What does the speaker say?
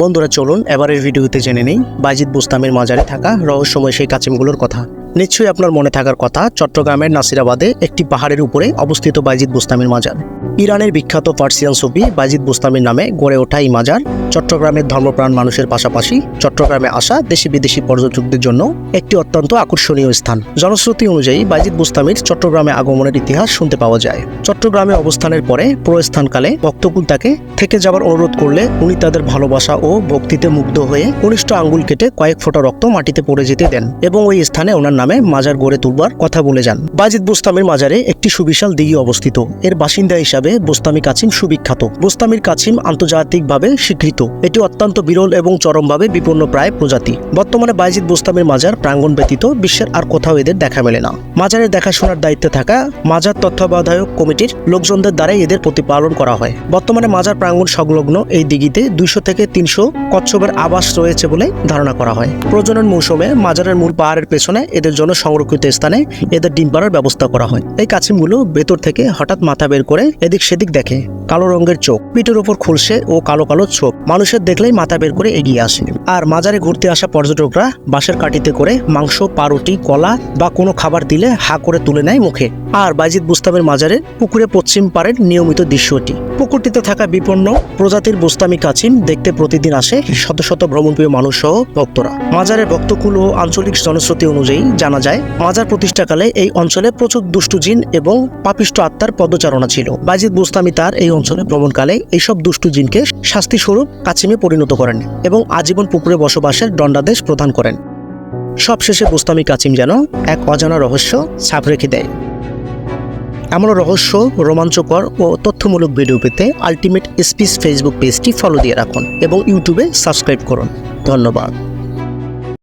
বন্ধুরা, চলুন এবারের ভিডিওতে জেনে নেই বাইজিদ বুস্তামের মাজারে থাকা রহস্যময় সেই কাচিমগুলোর কথা। নিশ্চয়ই আপনার মনে থাকার কথা চট্টগ্রামের নাসিরাবাদে একটি পাহাড়ের উপরে অবস্থিত বাইজিদ বুস্তামের মাজার। ইরানের বিখ্যাত পার্সিয়ান সুফি বাজিদ বুস্তামের নামে গড়ে ওঠা এই মাজার চট্টগ্রামের ধর্মপ্রাণ মানুষের পাশাপাশি চট্টগ্রামে আসা দেশি বিদেশি পর্যটকদের জন্য একটি অত্যন্ত আকর্ষণীয় স্থান। জনশ্রুতি অনুযায়ী বাজিদ বুস্তামির চট্টগ্রামে আগমনের ইতিহাস শুনতে পাওয়া যায়। চট্টগ্রামে অবস্থানের পরে প্রস্থানকালে ভক্তকুল তাকে থেকে যাবার অনুরোধ করলে উনি তাদের ভালোবাসা ও ভক্তিতে মুগ্ধ হয়ে কনিষ্ঠ আঙ্গুল কেটে কয়েক ফোঁটা রক্ত মাটিতে পড়ে যেতে দেন এবং ওই স্থানে ওনার নামে মাজার গড়ে তুলবার কথা বলে যান। বাজিদ বুস্তামের মাজারে একটি সুবিশাল দিঘি অবস্থিত। এর বাসিন্দা হিসাবে বুস্তামি কাছিম সুবিখ্যাত। বুস্তামির কাছিম আন্তর্জাতিকভাবে স্বীকৃত। এটি অত্যন্ত বিরল এবং চরমভাবে বিপন্ন প্রায় প্রজাতি। বর্তমানে বাইজিদ বুস্তামের মাজার প্রাঙ্গণ ব্যতীত বিশ্বের আর কোথাও এদের দেখা মেলে না। মাজারের দেখাশোনার দায়িত্বে থাকা মাজার তত্ত্বাবধায়ক কমিটির লোকজনদের দ্বারাই এদের প্রতিপালন করা হয়। বর্তমানে মাজার প্রাঙ্গণ সংলগ্ন এই দিঘিতে দুইশো থেকে তিনশো কচ্ছপের আবাস রয়েছে বলে ধারণা করা হয়। প্রজনন মৌসুমে মাজারের মূল পাহাড়ের পেছনে এদের জন্য সংরক্ষিত স্থানে এদের ডিম পাড়ার ব্যবস্থা করা হয়। এই কাছিমগুলো ভেতর থেকে হঠাৎ মাথা বের করে এদিক সেদিক দেখে কালো রঙের চোখ, পিঠের উপর খুলসে ও কালো কালো চোখ। মানুষের দেখলেই মাথা বের করে এগিয়ে আসে। আর মাজারে ঘুরতে আসা পর্যটকরা বাঁশের কাঠিতে করে মাংস, পাউরুটি, কলা বা কোনো খাবার দিলে হা করে তুলে নেয় মুখে। আর বাইজিদ বুস্তামের মাজারে পুকুরে পশ্চিম পাড়ের নিয়মিত দৃশ্যটি। পুকুরটিতে থাকা বিপন্ন প্রজাতির বুস্তামি কাছিম দেখতে প্রতিদিন আসে শত শত ভ্রমণপ্রিয় মানুষ সহ ভক্তরা। মাজারের ভক্তকুল ও আঞ্চলিক জনশ্রুতি অনুযায়ী জানা যায়, মাজার প্রতিষ্ঠাকালে এই অঞ্চলে প্রচুর দুষ্টু জিন এবং পাপিষ্ট আত্মার পদচারণা ছিল। বাইজিদ বুস্তামি তার এই অঞ্চলে ভ্রমণকালে এইসব দুষ্টু জিনকে শাস্তি স্বরূপ কাছিমে পরিণত করেন এবং আজীবন পুকুরে বসবাসের দণ্ডাদেশ প্রদান করেন। সবশেষে বুস্তামি কাছিম যেন এক অজানা রহস্য ছাপ রেখে দেয়। এমন রহস্য, রোমাঞ্চকর ও তথ্যমূলক ভিডিও পেতে আলটিমেট স্পিচ ফেসবুক পেজটি ফলো দিয়ে রাখুন এবং ইউটিউবে সাবস্ক্রাইব করুন। ধন্যবাদ।